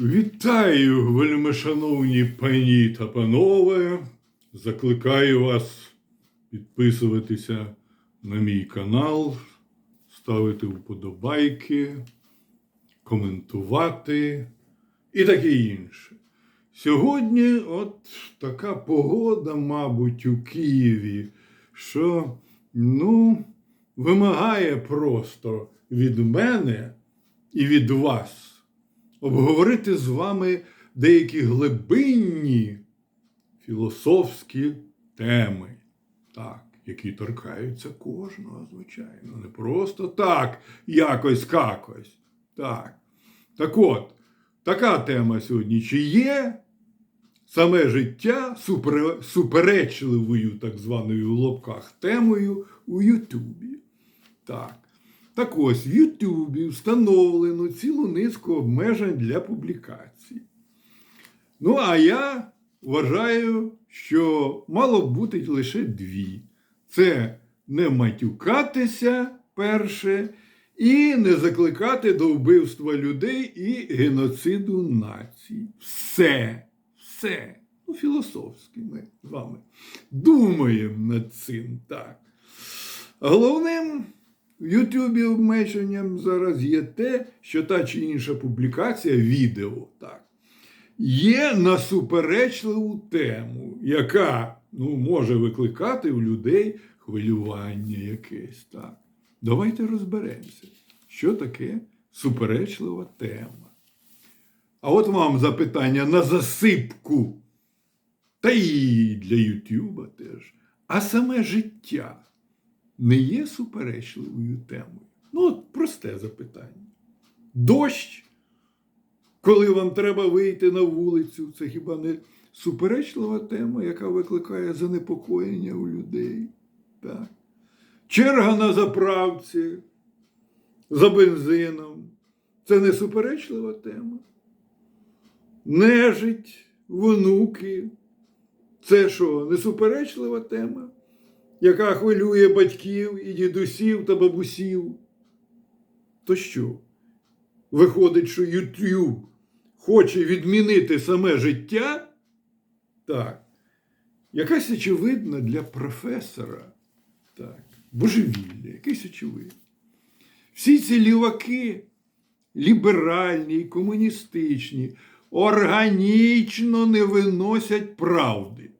Вітаю, вельмишановні пані та панове. Закликаю вас підписуватися на мій канал, ставити вподобайки, коментувати і таке інше. Сьогодні от така погода, мабуть, у Києві, що ну, вимагає просто від мене і від вас обговорити з вами деякі глибинні філософські теми, так, які торкаються кожного, звичайно, не просто так, якось какось. Так. Так от, така тема сьогодні. Чи є саме життя супер- суперечливою, так званою в лобках, темою у Ютубі? Так. Так ось, в Ютубі встановлено цілу низку обмежень для публікацій. Ну, а я вважаю, що мало б бути лише дві: це не матюкатися перше, і не закликати до вбивства людей і геноциду націй. Все, все. Ну, філософськи ми з вами думаємо над цим так. Головним в Ютубі обмеженням зараз є те, що та чи інша публікація відео так, є на суперечливу тему, яка ну, може викликати у людей хвилювання якесь. Так. Давайте розберемося, що таке суперечлива тема. А от вам запитання на засипку. Та і для Ютуба теж. А саме життя не є суперечливою темою? Ну, от просте запитання. Дощ, коли вам треба вийти на вулицю, це хіба не суперечлива тема, яка викликає занепокоєння у людей? Так. Черга на заправці за бензином. Це не суперечлива тема. Нежить, внуки. Це що, не суперечлива тема? Яка хвилює батьків і дідусів та бабусів. То що? Виходить, що YouTube хоче відмінити саме життя? Так. Якась очевидна для професора. Так. Божевілля, якесь очевидне. Всі ці ліваки, ліберальні і комуністичні, органічно не виносять правди.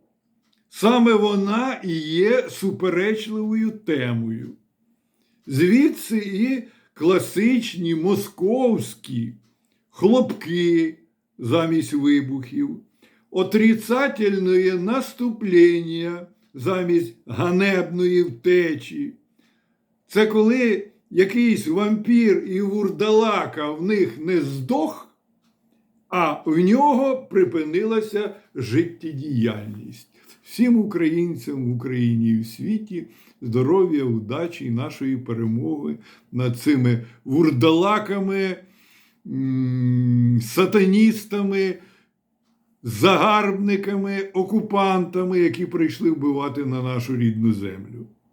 Саме вона і є суперечливою темою. Звідси і класичні московські хлопки замість вибухів, отрицательне наступлення замість ганебної втечі. Це коли якийсь вампір і вурдалака в них не здох, а в нього припинилася життєдіяльність. Всім українцям в Україні і в світі здоров'я, удачі і нашої перемоги над цими вурдалаками, сатаністами, загарбниками, окупантами, які прийшли вбивати на нашу рідну землю.